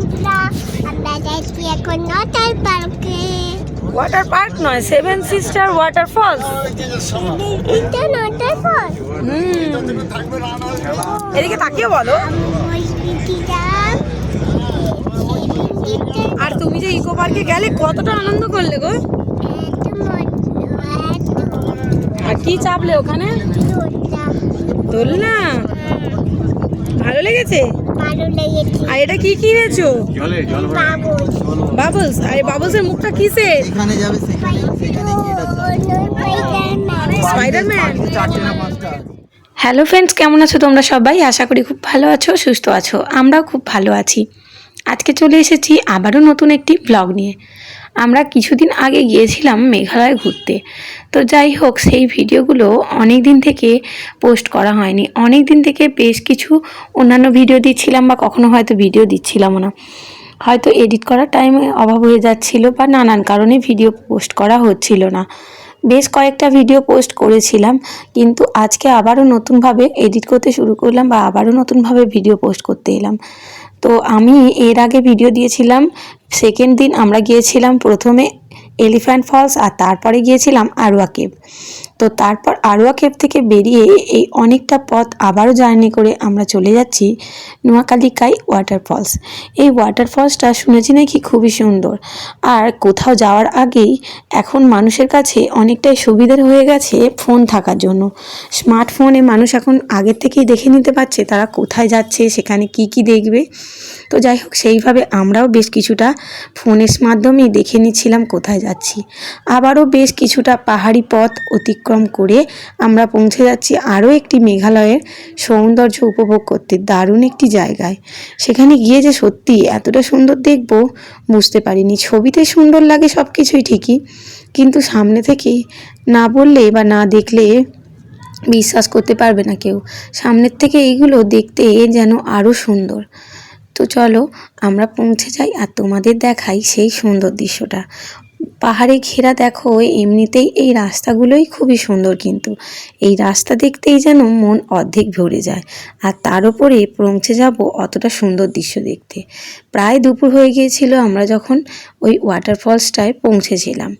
বন্ধুরা আমরা যাচ্ছি এখন নটার পার্কে ওয়াটার পার্ক নয় সেভেন সিস্টার ওয়াটার ফলস এটা নটার পর এদিকে তাকিয়ে বলো। আর তুমি যে ইকো পার্কে গেলে কতটা আনন্দ করলে গো? আর কি চাপলে ওখানে? দোলনা? ভালো লেগেছে? আর এটা কি কিনেছো? বাবু বাবলস আর বাবলসের মুখটা কিসের? এখানে যাবে সেখানে সেখানে গিয়ে এটা স্পাইডারম্যান চারটে না পাঁচটা? হ্যালো ফ্রেন্ডস কেমন আছো তোমরা সবাই? আশা করি খুব ভালো আছো সুস্থ আছো। আমরাও খুব ভালো আছি। আজকে চলে এসেছি আবারও নতুন একটি ব্লগ নিয়ে। আমরা কিছুদিন আগে গিয়েছিলাম মেঘালয় ঘুরতে। তো যাই হোক, সেই ভিডিওগুলো অনেক দিন থেকে পোস্ট করা হয়নি। অনেক দিন থেকে বেশ কিছু অন্যান্য ভিডিও দিচ্ছিলাম বা কখনো হয়তো ভিডিও দিচ্ছিলাম না। হয়তো এডিট করার টাইমে অভাব হয়ে যাচ্ছিল বা নানান কারণে ভিডিও পোস্ট করা হচ্ছিল না। বেশ কয়েকটা ভিডিও পোস্ট করেছিলাম, কিন্তু আজকে আবারও নতুনভাবে এডিট করতে শুরু করলাম বা আবারও নতুনভাবে ভিডিও পোস্ট করতে এলাম। তো আমি এর আগে ভিডিও দিয়েছিলাম। সেকেন্ড দিন আমরা গিয়েছিলাম প্রথমে এলিফ্যান্ট ফলস আর তারপরে গিয়েছিলাম আরুয়া কেভ তো তারপর আরোয়া কেভ থেকে বেরিয়ে এই অনেকটা পথ আবারও জার্নি করে আমরা চলে যাচ্ছি নোয়াকালিকাই ওয়াটার ফলস এই ওয়াটার ফলসটা শুনেছি নাকি খুবই সুন্দর। আর কোথাও যাওয়ার আগেই এখন মানুষের কাছে অনেকটাই সুবিধার হয়ে গেছে ফোন থাকার জন্য। স্মার্টফোনে মানুষ এখন আগের থেকেই দেখে নিতে পারছে তারা কোথায় যাচ্ছে, সেখানে কি কি দেখবে। তো যাই হোক, সেইভাবে আমরাও বেশ কিছুটা ফোনের মাধ্যমেই দেখে নিচ্ছিলাম কোথায় যাচ্ছি। আবারও বেশ কিছুটা পাহাড়ি পথ অতিক্রম করে আমরা পৌঁছে যাচ্ছি আরও একটি মেঘালয়ের সৌন্দর্য উপভোগ করতে। দারুণ একটি জায়গায়। সেখানে গিয়ে যে সত্যি এতটা সুন্দর দেখব বুঝতে পারিনি। ছবিতে সুন্দর লাগে সব কিছুই ঠিকই, কিন্তু সামনে থেকে না বললে বা না দেখলে বিশ্বাস করতে পারবে না কেউ। সামনের থেকে এইগুলো দেখতে যেন আরও সুন্দর। তো চলো আমরা পৌঁছে যাই আর তোমাদের দেখাই সেই সুন্দর দৃশ্যটা। পাহাড়ে ঘেরা দেখো, এমনিতেই এই রাস্তাগুলোই খুবই সুন্দর কিন্তু। এই রাস্তা দেখতেই যেন মন অর্ধেক ভরে যায়, আর তার উপরে পৌঁছে যাব অতটা সুন্দর দৃশ্য দেখতে। প্রায় দুপুর হয়ে গিয়েছিল আমরা যখন ওই ওয়াটারফলসটায় পৌঁছেছিলাম।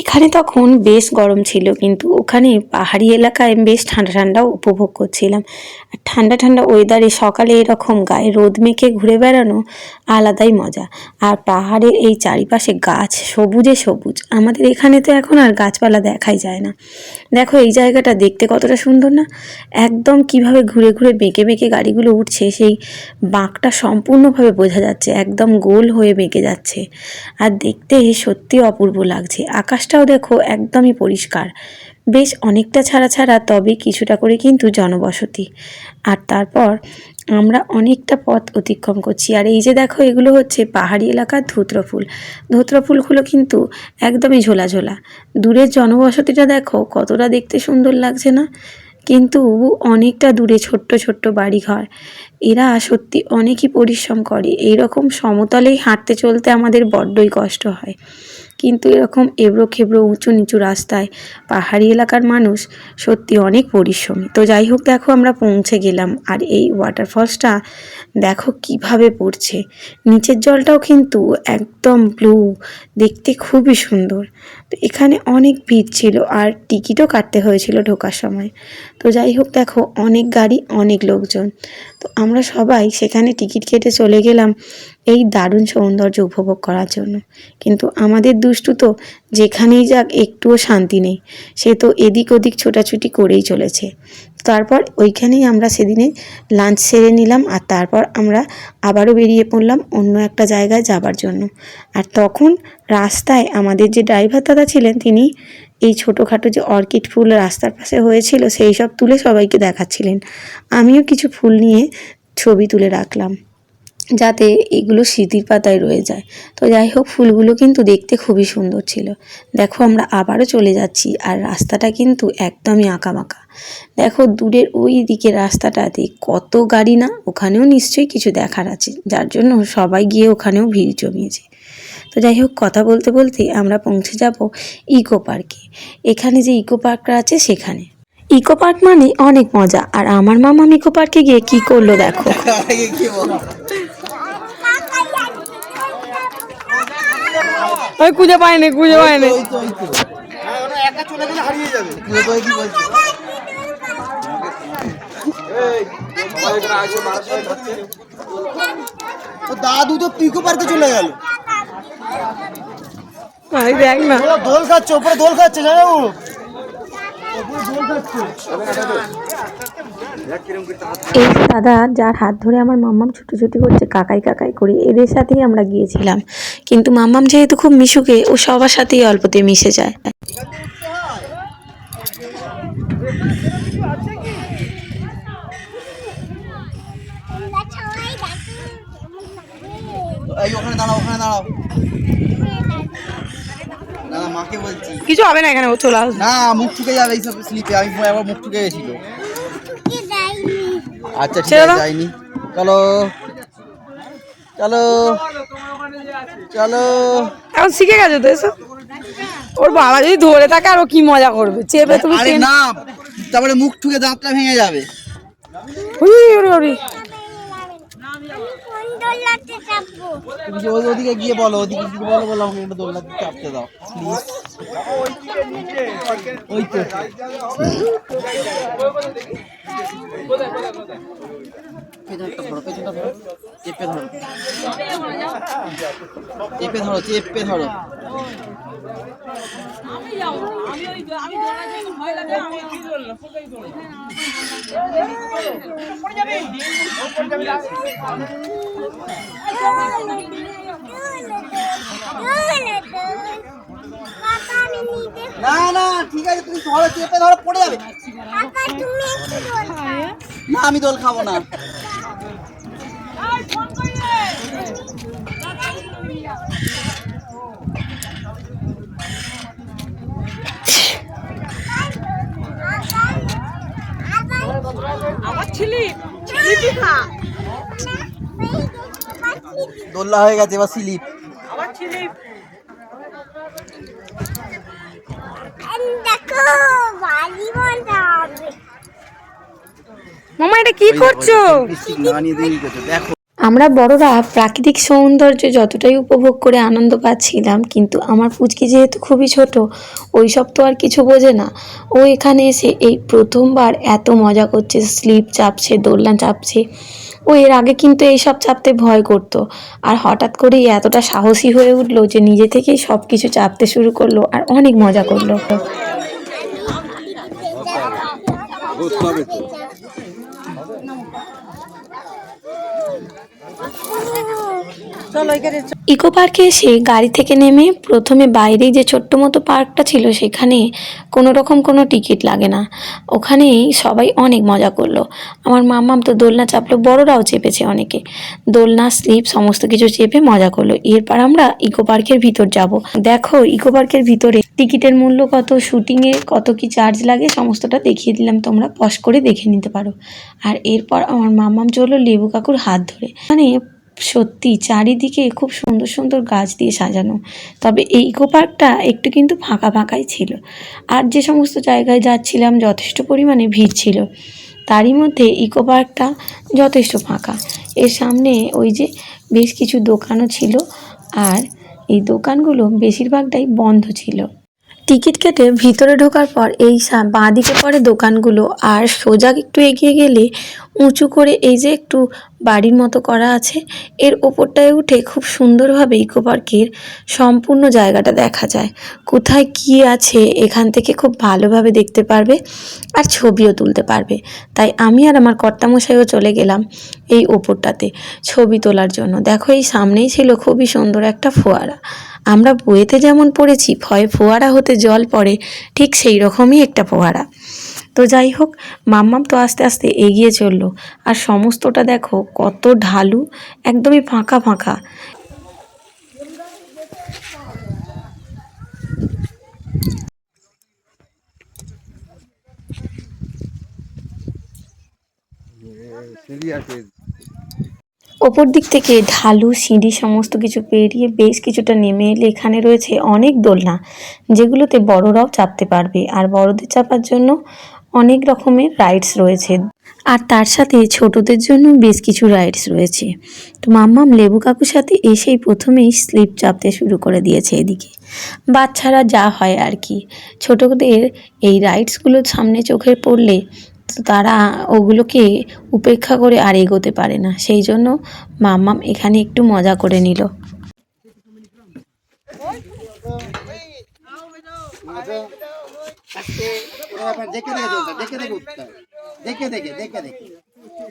এখানে তখন বেশ গরম ছিল কিন্তু ওখানে পাহাড়ি এলাকায় বেশ ঠান্ডা ঠান্ডাও উপভোগ করছিলাম। আর ঠান্ডা ঠান্ডা ওয়েদারে সকালে এরকম গায়ে রোদ মেখে ঘুরে বেড়ানো আলাদাই মজা। আর পাহাড়ের এই চারিপাশে গাছ সবুজে সবুজ। আমাদের এখানে তো এখন আর গাছপালা দেখাই যায় না। দেখো এই জায়গাটা দেখতে কতটা সুন্দর না? একদম কীভাবে ঘুরে ঘুরে বেঁকে বেঁকে গাড়িগুলো উঠছে, সেই বাঁকটা সম্পূর্ণভাবে বোঝা যাচ্ছে, একদম গোল হয়ে বেঁকে যাচ্ছে। আর দেখতে সত্যি অপূর্ব লাগছে। আকাশটাও দেখো একদমই পরিষ্কার। বেশ অনেকটা ছাড়া ছাড়া, তবে কিছুটা করে কিন্তু জনবসতি। আর তারপর আমরা অনেকটা পথ অতিক্রম করছি। আর এই যে দেখো, এগুলো হচ্ছে পাহাড়ি এলাকার ধুত্র ফুল। ধুত্র ফুলগুলো কিন্তু একদমই ঝোলা ঝোলা দূরের জনবসতিটা দেখো, কতটা দেখতে সুন্দর লাগছে না? কিন্তু অনেকটা দূরে ছোট্ট ছোট্ট বাড়িঘর। এরা সত্যি অনেকই পরিশ্রম করে। এইরকম সমতলেই হাঁটতে চলতে আমাদের বড্ডই কষ্ট হয়। কিন্তু এরকম এবড়ো খেবড়ো উঁচু নিচু রাস্তায় পাহাড়ি এলাকার মানুষ সত্যি অনেক পরিশ্রমী। তো যাই হোক, দেখো আমরা পৌঁছে গেলাম আর এই ওয়াটারফলসটা দেখো কীভাবে পড়ছে। নিচের জলটাও কিন্তু একদম ব্লু দেখতে খুবই সুন্দর। তো এখানে অনেক ভিড় ছিল আর টিকিটও কাটতে হয়েছিল ঢোকার সময়। তো যাই হোক, দেখো অনেক গাড়ি, অনেক লোকজন। তো আমরা সবাই সেখানে টিকিট কেটে চলে গেলাম। এই দারুণ সৌন্দর্য উপভোগ করার জন্য। কিন্তু আমাদের দুষ্টু তো যেখানেই যাক একটুও শান্তি নেই। সে তো এদিক ওদিক ছোটাছুটি করেই চলেছে। তারপর ওইখানেই আমরা সেদিনে লাঞ্চ সেরে নিলাম আর তারপর আমরা আবারও বেরিয়ে পড়লাম অন্য একটা জায়গায় যাবার জন্য। আর তখন রাস্তায় আমাদের যে ড্রাইভার দাদা ছিলেন, তিনি এই ছোটোখাটো যে অর্কিড ফুল রাস্তার পাশে হয়েছিল, সেই সব তুলে সবাইকে দেখাচ্ছিলেন। আমিও কিছু ফুল নিয়ে ছবি তুলে রাখলাম। যাতে এগুলো স্মৃতির পাতায় রয়ে যায়। তো যাই হোক, ফুলগুলো কিন্তু দেখতে খুবই সুন্দর ছিল। দেখো, আমরা আবারও চলে যাচ্ছি আর রাস্তাটা কিন্তু একদমই আঁকাবাঁকা দেখো, দূরের ওই দিকে রাস্তাটাতে কত গাড়ি না, ওখানেও নিশ্চয়ই কিছু দেখার আছে, যার জন্য সবাই গিয়ে ওখানেও ভিড় জমিয়েছে। তো যাই হোক, কথা বলতে বলতে আমরা পৌঁছে যাব ইকো পার্কে। এখানে যে ইকো পার্কটা আছে, সেখানে। ইকো পার্ক মানে অনেক মজা আর আমার মামা ইকো পার্কে গিয়ে কি করল দেখো। আমি খুঁজে পাইনি খুঁজে পাইনি। ওই তো ওই তো একা চলে গেলে হারিয়ে যাবে তুই তো কি বলছিস ও দাদু তো পিকো পার্কে চলে গেল। দেখ না। দোল খাচ্ছে ওপরে দোল খাচ্ছে জানো? এই দাদা যার হাত ধরে আমার মাম্মাম ছুটোছুটি করছে কাকাই কাকাই করে এদের সাথেই আমরা গিয়েছিলাম। কিন্তু মাম্মাম যেহেতু খুব মিশুকে ও সবার সাথেই অল্পতে মিশে যায়। ওখানে দাঁড়াও ওখানে দাঁড়াও। মাকে বলছি। কিছু হবে না এখানে ও চলে আসবে। না মুখ ঠুকে যাবে এইসব স্লিপে। আমি একবার মুখ ঠুকে গেছিল। আচ্ছা ঠিক আছে যাইনি। চলো। চলো। চলো। এখন শিখে গেছে তো এসব? ওর বাবা যদি ধরে থাকে আর ও কি মজা করবে? চেপে তুমি না তারপরে মুখ ঠুকে দাঁতটা ভেঙে যাবে। উরি, উরি। আমি কোন দোলাতে চাপবো তুমি যে ওদিকে গিয়ে বলো, ওদিকে গিয়ে বলো বলো, আমাকে একটা দোলনা চাপতে দাও প্লিজ ওই তো। চেপে ধরো। চেপে ধরো চেপে ধরো। না না, ঠিক আছে, তুমি ধরো পড়ে যাবে। না, আমি দোল খাব না আমার ছিলি ছিলি দোল্লা হয়ে গেছে এবার স্লিপ। মামা এটা কি করছ? দেখো। আমরা বড়রা প্রাকৃতিক সৌন্দর্য যতটাই উপভোগ করে আনন্দ পাচ্ছিলাম কিন্তু আমার পুচকি যেহেতু খুবই ছোট ওই সব তো আর কিছু বোঝে না। ও এখানে এসে এই প্রথমবার এত মজা করছে স্লিপ চাপছে দোলনা চাপছে। ও এর আগে কিন্তু এইসব চাপতে ভয় করত। আর হঠাৎ করেই এতটা সাহসী হয়ে উঠল যে নিজে থেকেই সব কিছু চাপতে শুরু করল আর অনেক মজা করল। ইকো পার্কে এসে গাড়ি থেকে নেমে প্রথমে বাইরেই যে ছোট্ট মতো পার্কটা ছিল, সেখানে কোনো রকম কোনো টিকিট লাগে না। ওখানেই সবাই অনেক মজা করল। আমার মাম্মাম তো দোলনা চাপলো, বড়রাও চেপেছে অনেকে। দোলনা, স্লিপ, সমস্ত কিছু চেপে মজা করল। এরপর আমরা ইকো পার্কের ভিতর যাব। দেখো, ইকো পার্কের ভিতরে টিকিটের মূল্য কত, শুটিংয়ে কত কি চার্জ লাগে, সমস্তটা দেখিয়ে দিলাম, তোমরা পশ করে দেখে নিতে পারো। আর এরপর আমার মাম্মাম চলল লেবু কাকুর হাত ধরে। মানে সত্যি চারিদিকে খুব সুন্দর সুন্দর গাছ দিয়ে সাজানো। তবে এই ইকো পার্কটা একটু কিন্তু ফাঁকা ফাঁকাই ছিল। আর যে সমস্ত জায়গায় যাচ্ছিলাম, যথেষ্ট পরিমাণে ভিড় ছিল। তারই মধ্যে ইকো পার্কটা যথেষ্ট ফাঁকা। এর সামনে ওই যে বেশ কিছু দোকানও ছিল। আর এই দোকানগুলো বেশিরভাগটাই বন্ধ ছিল। টিকিট কেটে ভিতরে ঢোকার পর এই সা- বাঁদিকে পরে দোকানগুলো। আর সোজা একটু এগিয়ে গেলে উঁচু করে এই যে একটু বাড়ির মতো করা আছে, এর ওপরটায় উঠে খুব সুন্দরভাবে ইকো পার্কের সম্পূর্ণ জায়গাটা দেখা যায়। কোথায় কি আছে এখান থেকে খুব ভালোভাবে দেখতে পারবে আর ছবিও তুলতে পারবে। তাই আমি আর আমার কর্তামশাইও চলে গেলাম এই ওপরটাতে ছবি তোলার জন্য। দেখো এই সামনেই ছিল খুবই সুন্দর একটা ফোয়ারা। আমরা বইয়েতে যেমন পড়েছি, ভয়ে ফোয়ারা হতে জল পড়ে, ঠিক সেই রকমই একটা ফোয়ারা। তো যাই হোক, মাম্মাম তো আস্তে আস্তে এগিয়ে চলল। আর সমস্তটা দেখো কত ঢালু, একদমই ফাঁকা ফাঁকা। ওপর দিক থেকে ঢালু, সিঁড়ি সমস্ত কিছু পেরিয়ে বেশ কিছুটা নেমে এলে এখানে রয়েছে অনেক দোলনা, যেগুলোতে বড়রাও চাপতে পারবে আর বড়দের চাপার জন্য অনেক রকমের রাইডস রয়েছে। আর তার সাথে ছোটদের জন্য বেশ কিছু রাইডস রয়েছে। তো মাম্মাম লেবু কাকুর সাথে এসেই প্রথমেই স্লিপ চাপতে শুরু করে দিয়েছে এদিকে। বাচ্চারা যা হয় আর কি। ছোটদের এই রাইডসগুলো সামনে চোখে পড়লে তো তারা ওগুলোকে উপেক্ষা করে আর এগোতে পারে না। সেই জন্য মাম্মাম এখানে একটু মজা করে নিল।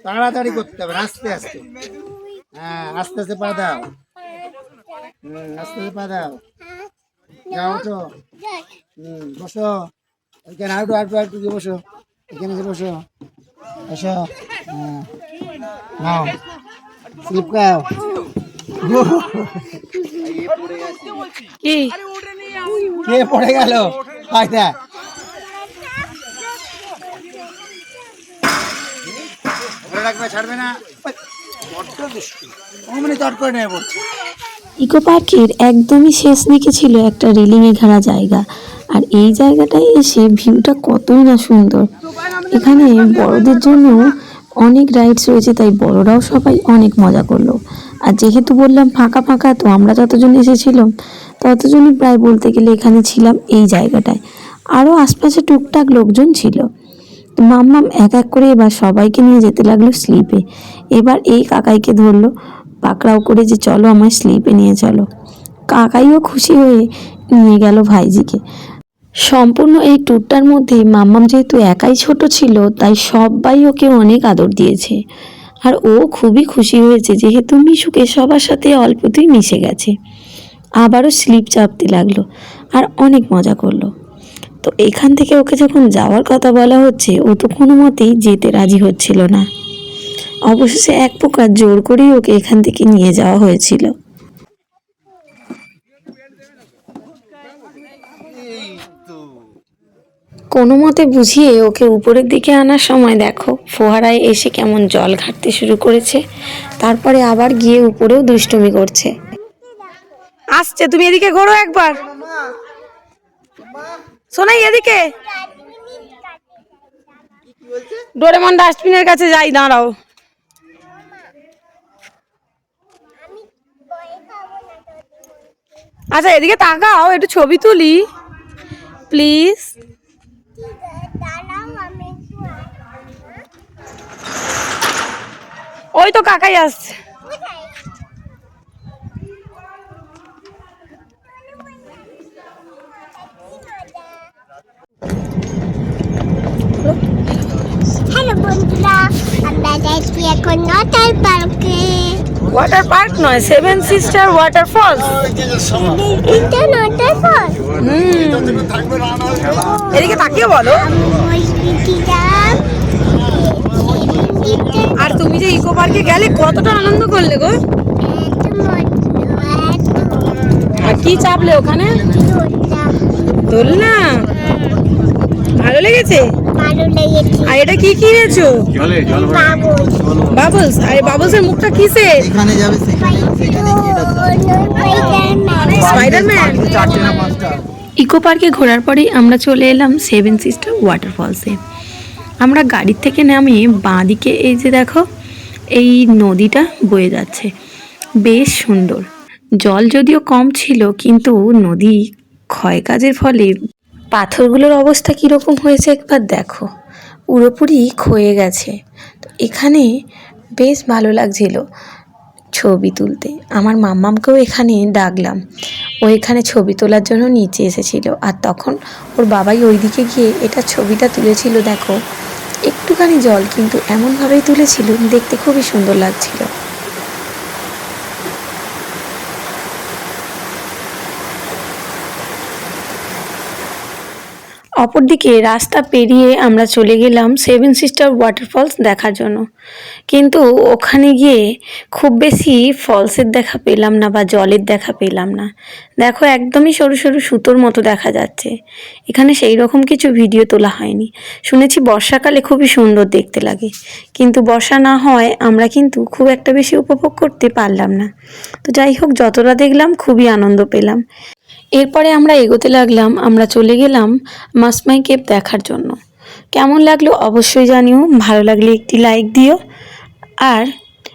তাড়াতাড়ি করতে হবে, আস্তে আস্তে। হ্যাঁ আস্তে আস্তে পা দাও। আস্তে আস্তে পা দাও। যাও হুম, বসো। আউটু আউটু বসো। এখানে এসে বসো। বসো হ্যাঁ। নাও। স্লিপ খাও। কি? কে পড়ে গেল? হয় রাখবে ছাড়বে না। ইকো পার্কের একদমই শেষ দিকে ছিল একটা রেলিংয়ে ঘেরা জায়গা। আর এই জায়গাটায় এসে ভিউটা কতই না সুন্দর। এখানে বড়দের জন্য অনেক রাইডস রয়েছে, তাই বড়রাও সবাই অনেক মজা করল। আর যেহেতু বললাম ফাঁকা ফাঁকা, তো আমরা যতজন এসেছিলাম, ততজনই প্রায় বলতে গেলে এখানে ছিলাম এই জায়গাটায়। আরও আশপাশে টুকটাক লোকজন ছিল। মাম্মাম এক এক করে এবার সবাইকে নিয়ে যেতে লাগল স্লিপে এবার এই কাকাইকে ধরলো, পাকড়াও করে যে চলো আমার স্লিপে নিয়ে চলো। কাকাইও খুশি হয়ে নিয়ে গেল ভাইজিকে। সম্পূর্ণ এই ট্যুরটার মধ্যে মাম্মাম যেহেতু একাই ছোট ছিল, তাই সবাই ওকে অনেক আদর দিয়েছে। আর ও খুবই খুশি হয়েছে যেহেতু মিশুকে সবার সাথে অল্পতেই মিশে গেছে। আবারও স্লিপ চাপতে লাগল আর অনেক মজা করল। তো এখান থেকে ওকে যখন যাওয়ার কথা বলা হচ্ছে, ও তো কোনো মতেই যেতে রাজি হচ্ছিল না। অবশেষে এক প্রকার জোর করেই ওকে এখান থেকে নিয়ে যাওয়া হয়েছিল। কোনো মতে বুঝিয়ে ওকে উপরের দিকে আনার সময় দেখো, ফোয়ারায় এসে কেমন জল ঘাটতে শুরু করেছে। তারপরে আবার গিয়ে উপরেও দুষ্টুমি করছে। আসছে, তুমি এদিকে ঘোরো একবার। শোনাই এদিকে। ডোরেমন ডাস্টবিনের কাছে যাই, দাঁড়াও। আচ্ছা এদিকে তাকাও, একটু ছবি তুলি। প্লিজ দাঁড়াও আমি একটু ওই তো কাকাই আসছে। ওয়াটার পার্ক নয় সেভেন সিস্টার ওয়াটার ফলস এদিকে তাকিয়ে বলো ওই দিদিরাম আর তুমি যে ইকো পার্কে গেলে কতটা আনন্দ করলে গো? আর কি চাপলে ওখানে? দোলনা? ভালো লেগেছে? ভালো লেগেছে আর এটা কি কিনেছো? বাবু বাবলস। আর বাবলসের মুখটা। স্পাইডারম্যান? পাঁচটা ইকো পার্কে ঘোরার পরেই আমরা চলে এলাম সেভেন সিস্টার ওয়াটারফলসে। আমরা গাড়ির থেকে নামিয়ে বাঁ দিকে এই যে দেখো এই নদীটা বয়ে যাচ্ছে। বেশ সুন্দর। জল যদিও কম ছিল, কিন্তু নদী ক্ষয়কাজের ফলে পাথরগুলোর অবস্থা কীরকম হয়েছে একবার দেখো। পুরোপুরি ক্ষয়ে গেছে। তো এখানে বেশ ভালো লাগছিল ছবি তুলতে। আমার মাম্মামকেও এখানে ডাকলাম। ও এখানে ছবি তোলার জন্য নিচে এসেছিল। আর তখন ওর বাবাই ওইদিকে গিয়ে এটা ছবিটা তুলেছিল, দেখো। একটুখানি জল কিন্তু এমনভাবেই তুলেছিল দেখতে খুবই সুন্দর লাগছিল। অপরদিকে রাস্তা পেরিয়ে আমরা চলে গেলাম সেভেন সিস্টার ওয়াটারফলস দেখার জন্য। কিন্তু ওখানে গিয়ে খুব বেশি ফলসের দেখা পেলাম না বা জলের দেখা পেলাম না। দেখো, একদমই সরু সরু সুতোর মতো দেখা যাচ্ছে। এখানে সেই রকম কিছু ভিডিও তোলা হয়নি। শুনেছি বর্ষাকালে খুবই সুন্দর দেখতে লাগে। কিন্তু বর্ষা না হয় আমরা কিন্তু খুব একটা বেশি উপভোগ করতে পারলাম না। তো যাই হোক, যতটা দেখলাম খুবই আনন্দ পেলাম। এরপরে আমরা এগোতে লাগলাম, আমরা চলে গেলাম মাসমাই কেপ দেখার জন্য। কেমন লাগল অবশ্যই জানিও, ভালো লাগলে একটি লাইক দিও। আর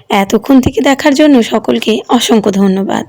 এতক্ষণ থেকে দেখার জন্য সকলকে অসংখ্য ধন্যবাদ।